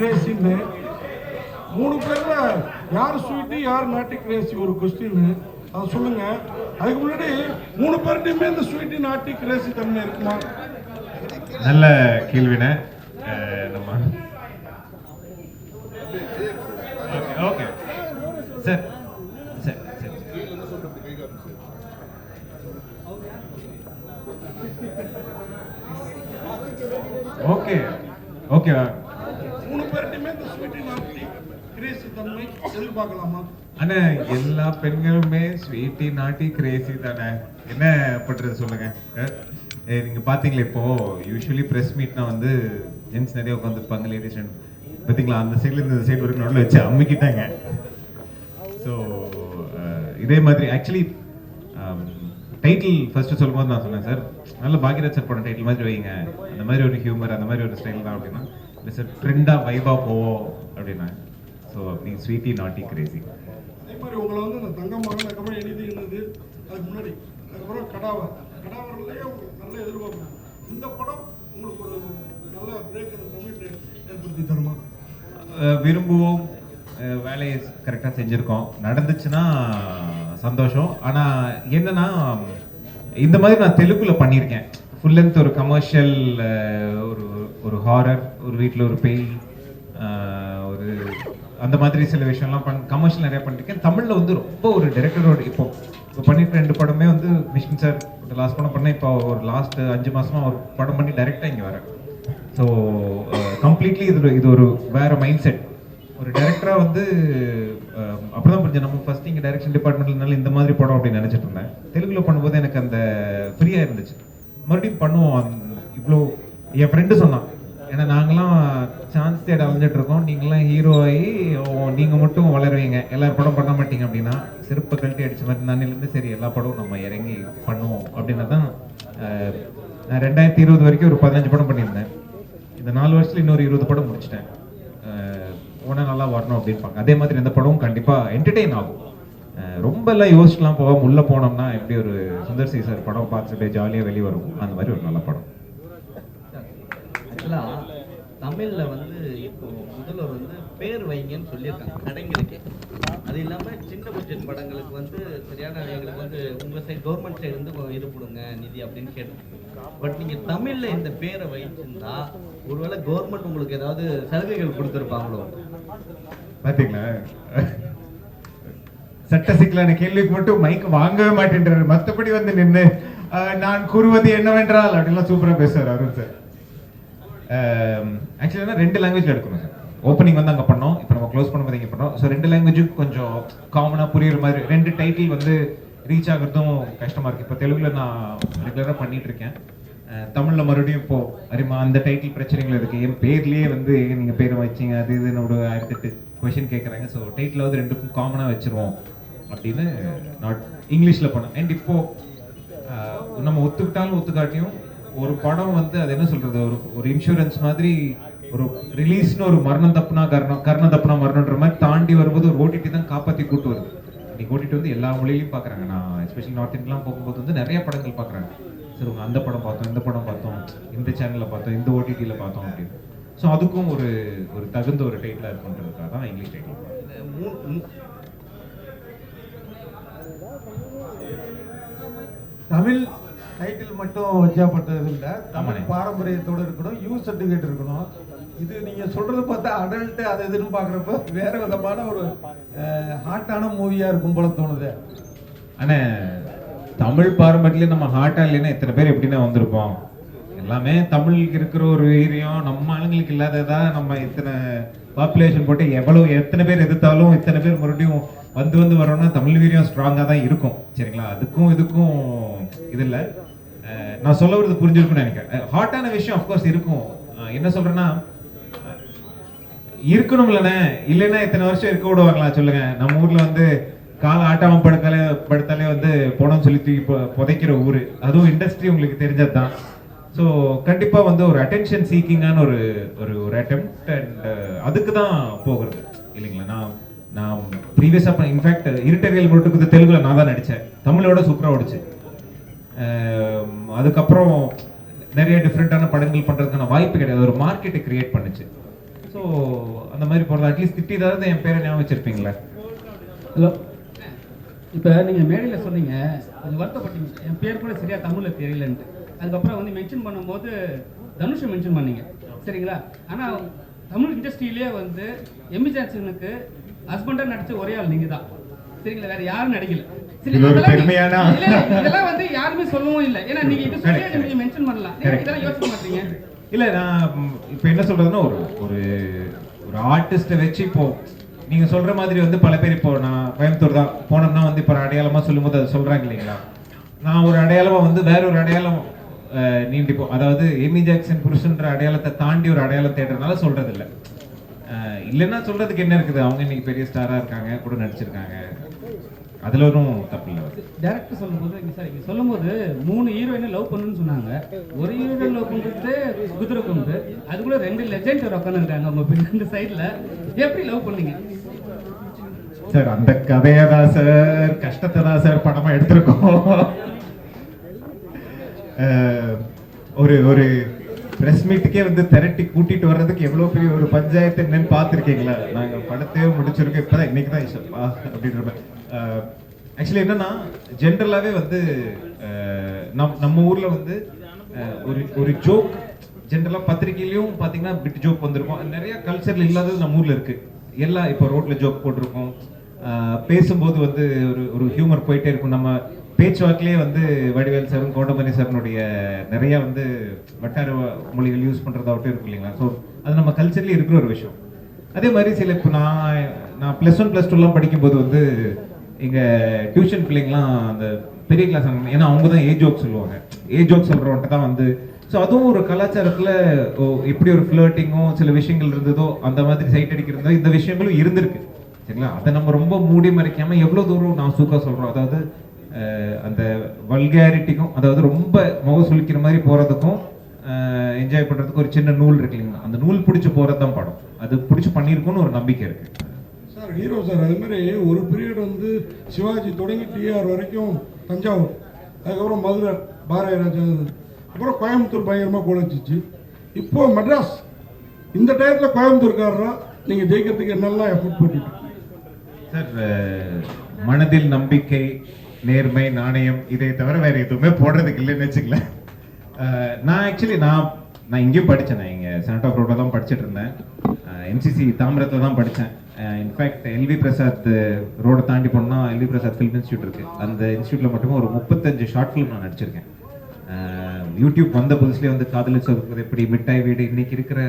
கிரேசின்னு. மூணு பேரில் யார் ஸ்வீட்டு யார் நாட்டு கிரேசி? ஒரு கொஸ்டின்னு அதை சொல்லுங்க. அதுக்கு முன்னாடி மூணு பேர்கிட்டையுமே இந்த ஸ்வீட்டு நாட்டு கிரேசி தன்மை இருக்குமா? நல்ல கேள்வினே நம்ம okay. Sir sir sir. Okay. Okay மூணு பேர்கிட்டயுமே இந்த ஸ்வீட்டு நாட்டி கிரேசி தன்மை எதிர்பார்க்கலாமா அண்ணா எல்லா பெண்களுமே ஸ்வீட்டி நாட்டி கிரேசி தானே. என்ன பண்றது சொல்லுங்க? நீங்க பாத்தீங்களா இப்போ யூஸ்வலி பிரஸ் மீட்னா வந்து ஜென்ஸ் நிறைய உட்காந்துருப்பாங்க லேடிஸ் பாத்தீங்களா? அந்த சைட்ல இந்த சைடு வரைக்கும் நடுவில் வச்சு அம்மிக்கிட்டாங்க ஸோ இதே மாதிரி ஆக்சுவலி டைட்டில் ஃபர்ஸ்ட் சொல்லும்போது நான் சொன்னேன் சார் நல்ல பாக்யராஜ் சார் போன டைட்டில் மாதிரி வைங்க. அந்த மாதிரி ஒரு ஹியூமர் அந்த மாதிரி ஒரு ஸ்டைல் தான் அப்படின்னா இல்லை சார் ட்ரெண்டாக வைபாக போவோம் அப்படின்னா ஸோ அப்படி ஸ்வீட்டி நாட்டி கிரேசி அதே மாதிரி உங்களை வந்து இந்த தங்கம் மகன் அதுக்கப்புறம் எழுதி இருந்தது. அதுக்கு முன்னாடி. அதுக்கப்புறம் கடாவர் கடாவர்லயே உங்களுக்கு நல்ல எதிர்பார்ப்பு. இந்த படம் உங்களுக்கு ஒரு நல்ல பிரேக் அந்த தமிழ் ஏற்படுத்தி தருமா? விரும்புவோம். வேலையை கரெக்டாக செஞ்சுருக்கோம். நடந்துச்சுன்னா சந்தோஷம். ஆனால் என்னன்னா இந்த மாதிரி நான் தெலுங்குல பண்ணியிருக்கேன். ஃபுல் லென்த் ஒரு கமர்ஷியல் ஒரு ஒரு ஹாரர் ஒரு வீட்டில் ஒரு பேய் அஹ் ஒரு அந்த மாதிரி சில விஷயம்லாம் பண் கமர்ஷியல் நிறைய பண்ணிருக்கேன் தமிழில் வந்து ரொம்ப ஒரு டைரக்டரோட இப்போ இப்போ பண்ணிட்டு ரெண்டு படமே வந்து மிஷ்கின் சார் லாஸ்ட் படம் பண்ணேன். இப்போ ஒரு லாஸ்ட் அஞ்சு மாசமா ஒரு படம் பண்ணி டைரெக்டாக இங்கே வரேன் ஸோ கம்ப்ளீட்லி இது இது ஒரு வேற மைண்ட் செட் ஒரு டைரக்டரா வந்து அப்போ அப்பதான் புரிஞ்சு நம்ம ஃபர்ஸ்ட் இங்கே டைரக்ஷன் டிபார்ட்மெண்ட்னால இந்த மாதிரி படம் அப்படின்னு நினைச்சிட்டு இருந்தேன். தெலுங்குல பண்ணும்போது எனக்கு அந்த ஃப்ரீயா இருந்துச்சு. மறுபடியும் பண்ணுவோம். இவ்வளோ என் ஃப்ரெண்டு சொன்னான் ஏன்னா நாங்களாம் சான்ஸ் தேட அலைஞ்சிட்டு இருக்கோம் நீங்களாம் ஹீரோ ஆகி நீங்க மட்டும் வளருவீங்க. எல்லாரும் படம் பண்ண மாட்டீங்க அப்படின்னா செருப்பை கழட்டி அடிச்ச மாதிரி நானிலேருந்து சரி எல்லா படமும் நம்ம இறங்கி பண்ணுவோம் அப்படின்னா தான் நான் ரெண்டாயிரத்தி இருபது வரைக்கும் ஒரு பதினஞ்சு படம் பண்ணியிருந்தேன். இந்த நாலு வருஷத்துல இன்னொரு இருபது படம் முடிச்சிட்டேன். உடனே நல்லா வரணும் அப்படின்னு பார்க்க அதே மாதிரி இந்த படமும் கண்டிப்பா என்டர்டெயின் ஆகும். ரொம்பலாம் ரொம்ப எல்லாம் யோசிச்சுலாம் போகாம உள்ள போனோம்னா எப்படி ஒரு சுந்தர் சி சார் படம் பார்த்துட்டு ஜாலியாக வெளியே வரும் அந்த மாதிரி ஒரு நல்ல படம். ஆக்சுவலாக தமிழ்ல வந்து இப்போ முதல்வர் வந்து பேர் வைங்கன்னு சொல்லியிருக்காங்க. கடைங்களுக்கு. அது இல்லாம சின்ன பட்ஜெட் படங்களுக்கு வந்து சரியான எங்களுக்கு வந்து உங்கள் சைடு கவர்மெண்ட் சைடு வந்து இது கொடுங்க நிதி அப்படின்னு கேட்டோம் பட் நீங்க தமிழ்ல இந்த பேரை வைச்சிருந்தா ஒருவேளை கவர்மெண்ட் உங்களுக்கு ஏதாவது சலுகைகள் கொடுத்துருப்பாங்களோ? பார்த்தீங்களா சட்ட சிக்கலான கேள்விக்கு மட்டும் மைக் வாங்கவே மாட்டேன்றாரு. மற்றபடி வந்து நின்று நான் கூறுவது என்னவென்றால் அப்படின்லாம் சூப்பரா பேசுவார் அருண் சார். Um, ஆக்சுவலி ரெண்டு லாங்குவேஜ்ல எடுக்கணும் சார் ஓப்பனிங் வந்து அங்கே பண்ணோம். இப்போ நம்ம க்ளோஸ் பண்ணும்போது இங்கே பண்ணோம். ஸோ ரெண்டு லாங்குவேஜும் கொஞ்சம் காமனாக புரியுற மாதிரி ரெண்டு டைட்டில் வந்து ரீச் ஆகுறதும் கஷ்டமாக இருக்குது இப்போ தெலுங்கில் நான் ரெகுலராக பண்ணிட்டு இருக்கேன். Uh, மறுபடியும் இப்போ அரிமா அந்த டைட்டில் பிரச்சனைகள் இருக்குது என் பேர்லேயே வந்து நீங்கள் பேரை பேர் வச்சீங்க அது இதுன்னு ஒரு ஆயிரத்தி எட்டு கொஷின் கேட்குறாங்க ஸோ டைட்டில் வந்து ரெண்டுக்கும் காமனாக வச்சிருவோம் அப்படின்னு நாட் இங்கிலீஷில் பண்ணோம். அண்ட் இப்போது uh, நம்ம ஒத்துக்கிட்டாலும் ஒத்துக்காட்டியும் ஒரு படம் வந்து அது என்ன சொல்றது? ஒரு ஒரு இன்சூரன்ஸ் மாதிரி ஒரு ரிலீஸ்னு ஒரு மரணம் தப்புனா கர்ணம் கர்ணம் தப்புனா மரணம்ன்ற மாதிரி தாண்டி வரும்போது ஒரு ஓடிடி தான் காப்பாத்தி கூட்டு வருது. இன்னைக்கு ஓடிடி வந்து எல்லா மொழியிலையும் பார்க்கறாங்க நான் எஸ்பெஷலி நார்த் இந்தியன்லாம் போகும்போது வந்து நிறைய படங்கள் பார்க்கறாங்க சரி அந்த படம் பார்த்தோம் இந்த படம் பார்த்தோம் இந்த சேனல்ல பார்த்தோம் இந்த ஓடிடியில் பார்த்தோம் அப்படின்னு. ஸோ அதுக்கும் ஒரு ஒரு தகுந்த ஒரு டைட்டிலாக இருக்குன்றதுக்காக தான் இங்கிலீஷ் டைட்டில் தமிழ் டைட்டில் மட்டும் வச்சாப்பட்டது இல்லை. தமிழ். பாரம்பரியத்தோட இருக்கணும் யூ சர்டிஃபிகேட் இருக்கணும். இது நீங்க சொல்றது பார்த்தா அடல்ட் அது இதுன்னு பாக்குறப்ப வேற விதமான ஒரு ஹாட்டான மூவியா இருக்கும் போல தோணுது. ஆனா தமிழ் பாரம்பரியத்துல நம்ம ஹார்ட்டா இல்லைன்னா எத்தனை பேர் எப்படின்னா வந்திருப்போம்? எல்லாமே தமிழுக்கு இருக்கிற ஒரு வீரியம் நம்ம ஆளுங்களுக்கு இல்லாததா நம்ம இத்தனை பாப்புலேஷன் போட்டு எவ்வளவு எத்தனை பேர் எதிர்த்தாலும் இத்தனை பேர் மறுபடியும் வந்து வந்து வரோம்னா தமிழ் வீரியம் ஸ்ட்ராங்கா தான் இருக்கும். சரிங்களா? அதுக்கும் இதுக்கும் இது இல்லை. நான் சொல்ல வரது புரிஞ்சிருக்கும்னு நினைக்கிறேன். ஹாட்டான விஷயம் அஃப்கோர்ஸ் இருக்கும். என்ன சொல்றேன்னா இருக்கணும்லண்ணே இல்லைன்னா இத்தனை வருஷம் இருக்க விடுவாங்களா சொல்லுங்க. நம்ம ஊர்ல வந்து கால ஆட்டாம படுத்தாலே படுத்தாலே வந்து பணம் சொல்லி தூக்கி புதைக்கிற ஊர். அதுவும் இண்டஸ்ட்ரி உங்களுக்கு தெரிஞ்சது தான் ஸோ கண்டிப்பாக வந்து ஒரு அட்டென்ஷன் சீக்கிங்கான ஒரு ஒரு ஒரு அட்டெம்ப்ட் அண்ட் அதுக்கு தான் போகிறது. இல்லைங்களா? நான் நான் ப்ரீவியஸாக இன்ஃபேக்ட் இருட்டரியல் முட்டுக்கு தெலுங்குல நான் தான் நடித்தேன் தமிழோட சூப்பராக ஓடிச்சேன் அதுக்கப்புறம் நிறைய டிஃப்ரெண்ட்டான படங்கள் பண்ணுறதுக்கான வாய்ப்பு கிடையாது. ஒரு மார்க்கெட்டை கிரியேட் பண்ணுச்சு. ஸோ அந்த மாதிரி போகிறது அட்லீஸ்ட் திட்டிதாவது என் பேரை ஞாபகம் வச்சிருப்பீங்களே? ஹலோ இப்போ நீங்கள் மேடையில் சொன்னீங்க கொஞ்சம் வருத்தப்பட்டீங்க. என் பேர் கூட சரியாக தமிழில் தெரியலன்ட்டு. அதுக்கப்புறம் வந்து மென்ஷன் பண்ணும்போது தனுஷை மென்ஷன் பண்ணீங்க. சரிங்களா? ஆனால் தமிழ் இண்டஸ்ட்ரியிலே வந்து எம்மி ஜான்சனுக்கு ஹஸ்பண்டாக நடித்த ஒரே ஆள் நீங்கள் தான் சரிங்களா? வேறு யாரும் நடிக்கல. ஒரு பெருமையானா? இதெல்லாம் வந்து யாருமே சொல்லவும் இல்லை. ஏன்னா நீங்க இது சொல்லி நீங்க மென்ஷன் பண்ணலாம் நீங்க Correct. இதெல்லாம் யோசிக்க மாட்டீங்க. இல்லை நான் இப்போ என்ன சொல்றதுன்னா ஒரு ஒரு ஒரு வச்சு இப்போ நீங்க சொல்ற மாதிரி வந்து பல பேர் இப்போ நான் கோயம்புத்தூர் தான் போனோம்னா வந்து இப்போ அடையாளமா சொல்லும்போது அது சொல்றாங்க இல்லைங்களா? நான் ஒரு அடையாளமா வந்து வேற ஒரு அடையாளம் அஹ், நீண்டிப்போ அதாவது எமி ஜாக்சன் புருஷன்ற அடையாளத்தை தாண்டி ஒரு அடையாளம் தேடுறதுனால சொல்றது இல்லை இல்லைன்னா சொல்றதுக்கு என்ன இருக்குது? அவங்க இன்னைக்கு பெரிய ஸ்டாரா இருக்காங்க கூட நடிச்சிருக்காங்க. அதுல ஒன்றும் தப்பு இல்லை டேரக்டர் சொல்லும்போது இங்க சார் இங்க சொல்லும்போது மூணு ஹீரோயினை லவ் பண்ணுன்னு சொன்னாங்க. ஒரு ஹீரோயின் லவ் பண்றது குதிரை கொண்டு அது கூட ரெண்டு லெஜெண்ட் உட்காந்து இருக்காங்க உங்க பின்னாடி சைடுல எப்படி லவ் பண்ணீங்க? சார் அந்த கதையை தான் சார் கஷ்டத்தை தான் சார் படமா எடுத்திருக்கோம். ஒரு ஒரு பிரஸ் மீட்டுக்கே வந்து திரட்டி கூட்டிட்டு வர்றதுக்கு எவ்வளவு பெரிய ஒரு பஞ்சாயத்து என்னன்னு பார்த்துருக்கீங்களா? நாங்க படத்தையே முடிச்சிருக்கோம். இப்பதான் இன்னைக்கு தான் இஷப்பா அப்படின்ற ஆக்சுவலி என்னன்னா ஜென்ரலாகவே வந்து நம் நம்ம ஊரில் வந்து ஒரு ஒரு ஜோக் ஜென்ரலாக பத்திரிகையிலையும் பார்த்தீங்கன்னா பிட் ஜோக் வந்திருக்கும். நிறைய கல்ச்சரில் இல்லாதது நம்ம ஊரில் இருக்குது எல்லா இப்போ ரோட்டில் ஜோக் போட்டிருக்கோம். பேசும்போது வந்து ஒரு ஒரு ஹியூமர் போயிட்டே இருக்கும். நம்ம பேச்சுவாக்கிலே வந்து வடிவேல் சாரும் கோட்டமணி சாரனுடைய நிறைய வந்து வட்டார மொழிகள் யூஸ் பண்ணுறதாகட்டும் இருக்கும் இல்லைங்களா? ஸோ அது நம்ம கல்ச்சர்லேயே இருக்கிற ஒரு விஷயம். அதே மாதிரி சில இப்போ நான் நான் ப்ளஸ் ஒன் ப்ளஸ் டூலாம் படிக்கும்போது வந்து எங்கள் டியூஷன் பிள்ளைங்களாம் அந்த பெரிய கிளாஸ் ஏன்னா அவங்க தான் ஏ ஜோக் சொல்லுவாங்க. ஏ ஜோக் சொல்கிறவன்ட்டு தான் வந்து ஸோ அதுவும் ஒரு கலாச்சாரத்தில் எப்படி ஒரு ஃப்ளர்ட்டிங்கும் சில விஷயங்கள் இருந்ததோ அந்த மாதிரி சைட் அடிக்கிறதோ இந்த விஷயங்களும் இருந்திருக்கு. சரிங்களா? அதை நம்ம ரொம்ப மூடி மறைக்காமல் எவ்வளோ தூரம் நான் சூக்காக சொல்கிறோம் அதாவது அந்த வல்கேரிட்டிக்கும் அதாவது ரொம்ப முகம் சுழிக்கிற மாதிரி போகிறதுக்கும் என்ஜாய் பண்ணுறதுக்கு ஒரு சின்ன நூல் இருக்கு இல்லைங்களா? அந்த நூல் பிடிச்சி போகிறது தான் படம். அது பிடிச்சி பண்ணியிருக்குன்னு ஒரு நம்பிக்கை இருக்குது ஹீரோ சார் அது மாதிரி ஒரு பீரியட் வந்து சிவாஜி தொடங்கி டிஆர் வரைக்கும் தஞ்சாவூர். அதுக்கப்புறம் மதுரை பாரதிராஜா அப்புறம் கோயம்புத்தூர் பயங்கரமாக குழைச்சிச்சு இப்போ மெட்ராஸ் இந்த டயத்தில் கோயம்புத்தூர்காரரா நீங்கள் ஜெயிக்கிறதுக்கு என்னெல்லாம் எஃபர்ட் போட்டுட்டு சார் மனதில் நம்பிக்கை நேர்மை நாணயம் இதை தவிர வேற எதுவுமே போடுறதுக்கு இல்லைன்னு வச்சுக்கல நான் ஆக்சுவலி நான் நான் இங்கேயும் படித்தேன் நான் இங்கே செனட் ஆஃப் ரோட்டில் தான் படிச்சுட்டு இருந்தேன். எம்சிசி தாமிரத்தில் தான் படித்தேன் இன்ஃபேக்ட் எல்வி பிரசாத் ரோடை தாண்டி போனால் எல்வி பிரசாத் ஃபிலிம் இன்ஸ்டியூட் இருக்குது அந்த இன்ஸ்டியூட்டில் மட்டுமே ஒரு முப்பத்தஞ்சு ஷார்ட் ஃபிலிம் நான் நடிச்சிருக்கேன். யூடியூப் வந்த புதுசுலேயே வந்து காதலி சொல்வது எப்படி மிட்டாய் வீடு இன்றைக்கி இருக்கிற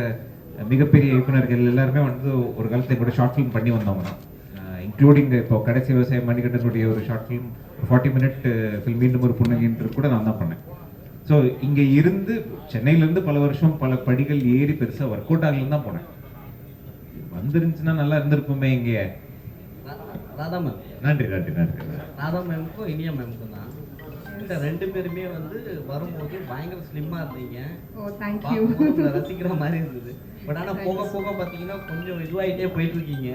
மிகப்பெரிய இயக்குனர்கள் எல்லாருமே வந்து ஒரு காலத்தில் கூட ஷார்ட் ஃபிலிம் பண்ணி வந்தவங்க தான். இன்க்ளூடிங் இப்போ கடைசி விவசாயம் மணிகண்டனுடைய ஒரு short film forty minute film மீண்டும் ஒரு புன்னகைன்றது கூட நான் தான் பண்ணேன். ஸோ இங்கே இருந்து சென்னையிலேருந்து பல வருஷம் பல படிகள் ஏறி பெருசாக ஒர்க் அவுட் ஆகலன்னு தான் போனேன். வந்துருந்துச்சுன்னா நல்லா இருந்திருக்குமே இங்கே. ராதா மேம். நன்றி நன்றி நன்றி ராதா மேமுக்கும் இனியா மேமுக்கும் தான். இந்த ரெண்டு பேருமே வந்து வரும்போது பயங்கர ஸ்லிம்மா இருந்தீங்க. பார்க்கும்போது ரசிக்கிற மாதிரி இருந்தது. பட் ஆனா போக போக பாத்தீங்கன்னா கொஞ்சம் இதுவாயிட்டே போயிட்டு இருக்கீங்க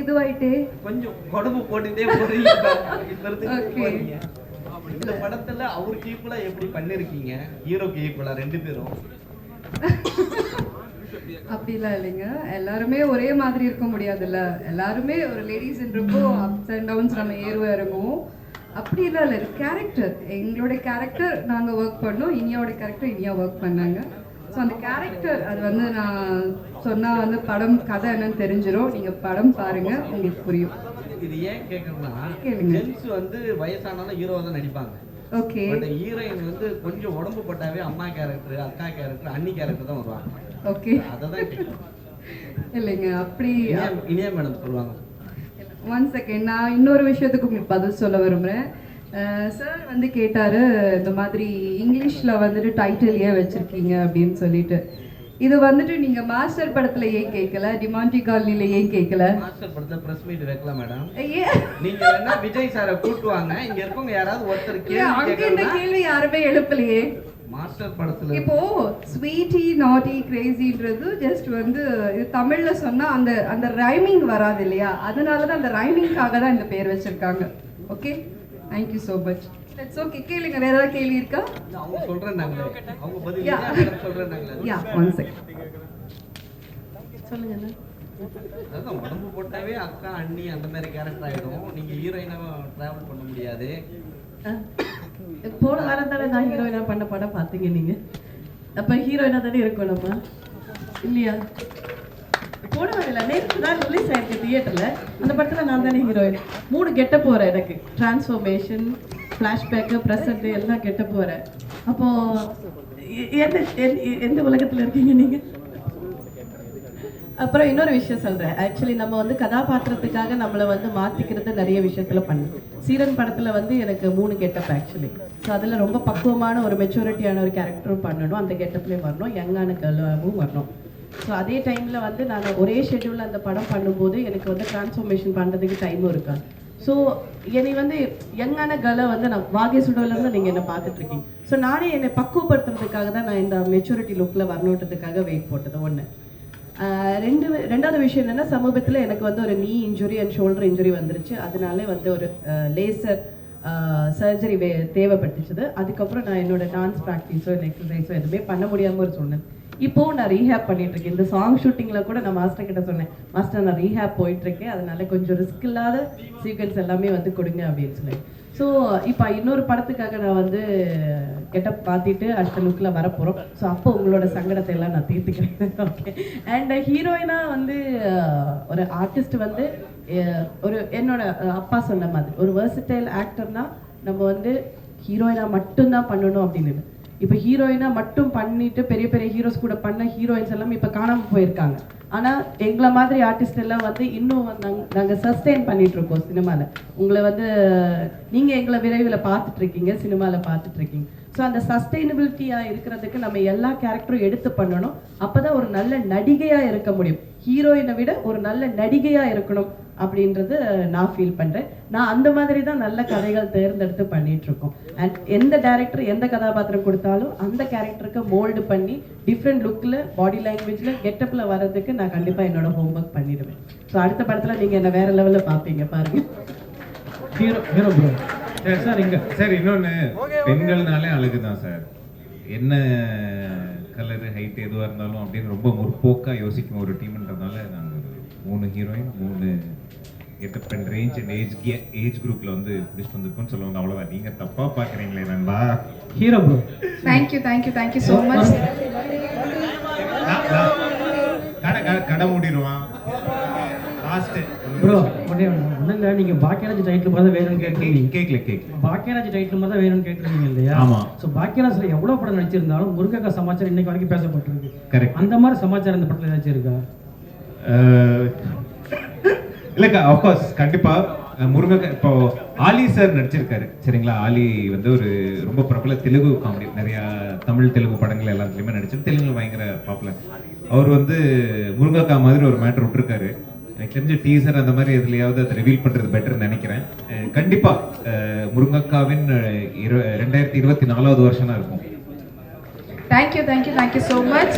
எதுவாயிட்டு கொஞ்சம் உடம்பு போட்டுட்டே போறீங்க. இப்ப-. போறீங்க. இந்த படத்துல அவருக்கு ஈக்குவலா எப்படி பண்ணிருக்கீங்க? ஹீரோக்கு ஈக்குவலா ரெண்டு பேரும். அப்படிலாம் இல்லைங்க. எல்லாருமே ஒரே மாதிரி இருக்க முடியாதுல்ல. எல்லாருமே ஒரு லேடிஸ்ன்றப்போ அப்ஸ் அண்ட் டவுன்ஸ் நம்ம ஏறுவோம் இறங்குவோம். அப்படிலாம் இல்லை. கேரக்டர் எங்களுடைய கேரக்டர் நாங்கள் ஒர்க் பண்ணோம். இனியாவோட கேரக்டர் இனியா ஒர்க் பண்ணாங்க. ஸோ அந்த கேரக்டர் அது வந்து நான் சொன்னால் வந்து படம் கதை என்னன்னு தெரிஞ்சிடும் நீங்கள் படம் பாருங்கள் உங்களுக்கு புரியும். இது ஏன் கேளுங்க. ஜென்ஸ் வந்து வயசானாலும் ஹீரோவா தான் நடிப்பாங்க. ஓகே ஹீரோயின் வந்து கொஞ்சம் உடம்பு போட்டாவே அம்மா கேரக்டர் அக்கா கேரக்டர் அண்ணி கேரக்டர் தான் வருவாங்க. ஓகே. இல்லைங்க அப்படி இனியா மேடம் சொல்லுவாங்க. ஒன் செகண்ட் நான் இன்னொரு விஷயத்துக்கு உங்களுக்கு பதில் சொல்ல விரும்புகிறேன் சார் வந்து கேட்டார் இந்த மாதிரி இங்கிலீஷில் வந்துட்டு டைட்டில் ஏன் வச்சுருக்கீங்க அப்படின்னு சொல்லிட்டு. இது வந்துட்டு நீங்கள் மாஸ்டர் படத்தில் ஏன் கேட்கல? டிமாண்டி காலனியில் ஏன் கேட்கல? மாஸ்டர் படத்துல பிரஸ் மீட் வைக்கலாம் மேடம் நீங்க வேணா விஜய் சாரை கூட்டுவாங்க இங்க இருக்கவங்க யாராவது ஒருத்தர் கேள்வி இந்த கேள்வி யாருமே எழுப்பலையே. மாஸ்டர் படத்துல இப்போ ஸ்வீட்டி நாட்டி கிரேசின்றது ஜஸ்ட் வந்து இது தமிழ்ல சொன்னா அந்த அந்த ரைமிங் வராது இல்லையா? அதனால தான் அந்த ரைமிங்காக தான் இந்த பேர் வச்சிருக்காங்க. Okay thank you so much it's okay கேளுங்க. வேற ஏதாவது கேள்வி இருக்கா? அவங்க சொல்றேன்னாங்களே அவங்க பதில் சொல்றேன்னாங்களே யா ஒன் செகண்ட் சொல்லுங்க. அதான் உடம்பு போட்டாவே அக்கா அண்ணி அந்த மாதிரி கேரக்டர் ஆயிடும். நீங்க ஹீரோயினா டிராவல் பண்ண முடியாது. போன வாரம் தானே நான் ஹீரோயினா பண்ண படம் பார்த்தீங்க நீங்க? அப்ப ஹீரோயினா தானே இருக்கணுமா இல்லையா? போன வாரம் இல்லை நேற்று தான் ரிலீஸ் ஆயிருக்கு தியேட்டர்ல அந்த படத்துல நான் தானே ஹீரோயின் மூணு கெட்ட போறேன் எனக்கு. டிரான்ஸ்ஃபர்மேஷன் ஃப்ளாஷ்பேக்கு ப்ரெசன்ட் எல்லாம் கெட்ட போறேன் அப்போ என்ன எந்த- எந்த உலகத்துல இருக்கீங்க நீங்க? அப்புறம் இன்னொரு விஷயம் சொல்றேன். ஆக்சுவலி நம்ம வந்து கதாபாத்திரத்துக்காக நம்மளை வந்து மாத்திக்கிறது நிறைய விஷயத்துல பண்ணு. சீரன் படத்துல வந்து எனக்கு மூணு கெட்டப் ஆக்சுவலி ஸோ அதுல ரொம்ப பக்குவமான ஒரு மெச்சூரிட்டியான ஒரு கேரக்டரும் பண்ணணும். அந்த கெட்டப்லேயும் வரணும். யங்கான கேர்ளாகவும் வரணும். ஸோ அதே டைம்ல வந்து நான் ஒரே ஷெட்யூல்ல அந்த படம் பண்ணும்போது எனக்கு வந்து டிரான்ஸ்ஃபர்மேஷன் பண்றதுக்கு டைமும் இருக்காது ஸோ என்னை வந்து யங்கான கலை வந்து நான் வாகை சுடலேருந்து நீங்கள் என்னை பார்த்துட்ருக்கீங்க. ஸோ நானே என்னை பக்குவப்படுத்துறதுக்காக தான் நான் இந்த மெச்சூரிட்டி லுக்கில் வரணுன்றதுக்காக வெயிட் போட்டது. ஒன்று ரெண்டு ரெண்டாவது விஷயம் என்னென்னா சமீபத்தில் எனக்கு வந்து ஒரு நீ இன்ஜுரி அண்ட் ஷோல்டர் இன்ஜுரி வந்துருச்சு. அதனால வந்து ஒரு லேசர் சர்ஜரி வே தேவைப்பட்டுச்சுது. அதுக்கப்புறம் நான் என்னோட டான்ஸ் ப்ராக்டிஸோ இல்லை எக்ஸசைஸோ எதுவுமே பண்ண முடியாமல் ஒரு சொன்னேன் இப்போவும் நான் ரீஹேப் பண்ணிட்டு இருக்கேன் இந்த சாங் ஷூட்டிங்கில் கூட நான் மாஸ்டர் கிட்ட சொன்னேன் மாஸ்டர் நான் ரீஹேப் போயிட்டு இருக்கேன் அதனால கொஞ்சம் ரிஸ்க் இல்லாத சீக்வன்ஸ் எல்லாமே வந்து கொடுங்க அப்படின்னு சொல்லி. ஸோ இப்போ இன்னொரு படத்துக்காக நான் வந்து கெட்டப் மாற்றிட்டு அடுத்த லுக்கில் வரப்போகிறோம் ஸோ அப்போ உங்களோட சங்கடத்தை எல்லாம் நான் தீர்த்துக்கிறேன். ஓகே அண்ட் ஹீரோயினாக வந்து ஒரு ஆர்டிஸ்ட் வந்து ஒரு என்னோட அப்பா சொன்ன மாதிரி ஒரு வெர்சிட்டைல் ஆக்டர்னா நம்ம வந்து ஹீரோயினாக மட்டும்தான் பண்ணணும் அப்படின்னு இப்போ ஹீரோயினா மட்டும் பண்ணிட்டு பெரிய பெரிய ஹீரோஸ் கூட பண்ண ஹீரோயின்ஸ் எல்லாம் இப்போ காணாமல் போயிருக்காங்க. ஆனா எங்களை மாதிரி ஆர்டிஸ்ட் எல்லாம் வந்து இன்னும் நாங்கள் நாங்க சஸ்டெயின் பண்ணிட்டு இருக்கோம் சினிமால உங்களை வந்து நீங்க எங்களை விரைவில் பார்த்துட்ருக்கீங்க இருக்கீங்க சினிமால இருக்கீங்க ஸோ அந்த சஸ்டைனபிலிட்டியாக இருக்கிறதுக்கு நம்ம எல்லா கேரக்டரும் எடுத்து பண்ணணும். அப்போ தான் ஒரு நல்ல நடிகையாக இருக்க முடியும். ஹீரோயினை விட ஒரு நல்ல நடிகையாக இருக்கணும் அப்படின்றது நான் ஃபீல் பண்ணுறேன் நான் அந்த மாதிரி தான் நல்ல கதைகள் தேர்ந்தெடுத்து பண்ணிகிட்ருக்கோம் அண்ட் எந்த டேரக்டர் எந்த கதாபாத்திரம் கொடுத்தாலும் அந்த கேரக்டருக்கு மோல்டு பண்ணி டிஃப்ரெண்ட் லுக்கில் பாடி லாங்குவேஜில் கெட்டப்பில் வர்றதுக்கு நான் கண்டிப்பாக என்னோட ஹோம்ஒர்க் பண்ணிடுவேன். ஸோ அடுத்த படத்தில் நீங்கள் என்னை வேறு லெவலில் பார்ப்பீங்க பாருங்க. Hero hero bro sir sir இங்க. சார் இன்னொன்னு பெண்கள்னாலே அழகு தான் சார். என்ன கலர் ஹைட் எதுவாக இருந்தாலும் அப்படின்னு ரொம்ப முற்போக்கா யோசிக்கும் ஒரு டீம்ன்றதுனால நாங்கள் ஒரு மூணு ஹீரோயின் மூணு எட்டு பெண் ரேஞ்ச் அண்ட் ஏஜ் ஏஜ் குரூப்ல வந்து பிடிச்சிட்டு வந்திருக்கோம்னு சொல்லுவாங்க. அவ்வளோதான் நீங்க தப்பா பாக்குறீங்களே நண்பா. Hero bro thank you thank you thank you so much கடை கடை- கடை மூடிடுவான். லாஸ்ட் ப்ரோ ஒன்றே ஒன்றும் இல்லை நீங்கள் பாக்கியராஜ் டைட்டில் மாதிரி தான் வேணும்னு கேட்குறீங்க கேட்கல கேட்கல பாக்கியராஜ் டைட்டில் மாதிரி தான் வேணும்னு கேட்டிருக்கீங்க இல்லையா? ஆமா. ஸோ பாக்கியராஜ்ல எவ்வளோ படம் நடிச்சிருந்தாலும் முருகக்கா சமாச்சாரம் இன்னைக்கு வரைக்கும் பேசப்பட்டிருக்கு. கரெக்ட் அந்த மாதிரி சமாச்சாரம் இந்த படத்தில் ஏதாச்சும் இருக்கா? இல்லக்கா அஃப்கோர்ஸ் கண்டிப்பா அஹ் முருகக்கா இப்போ ஆலி சார் நடிச்சிருக்காரு. சரிங்களா? ஆலி வந்து ஒரு ரொம்ப பிரபல தெலுங்கு காமெடி நிறைய தமிழ் தெலுங்கு படங்கள் எல்லாத்துலயுமே நடிச்சு தெலுங்குல பயங்கர பாப்புலர் அவர் வந்து முருகக்கா மாதிரி ஒரு மேட்டர் விட்டுருக்காரு. எனக்கு தெரிஞ்ச டீசர் அந்த மாதிரி எதுலையாவது அதை ரிவீல் பண்றது பெட்டர்னு நினைக்கிறேன். கண்டிப்பாக கண்டிப்பா முருங்கக்காவின் இரு ரெண்டாயிரத்தி இருபத்தி நாலாவது வருஷம் தான் இருக்கும் thank you thank you thank you so much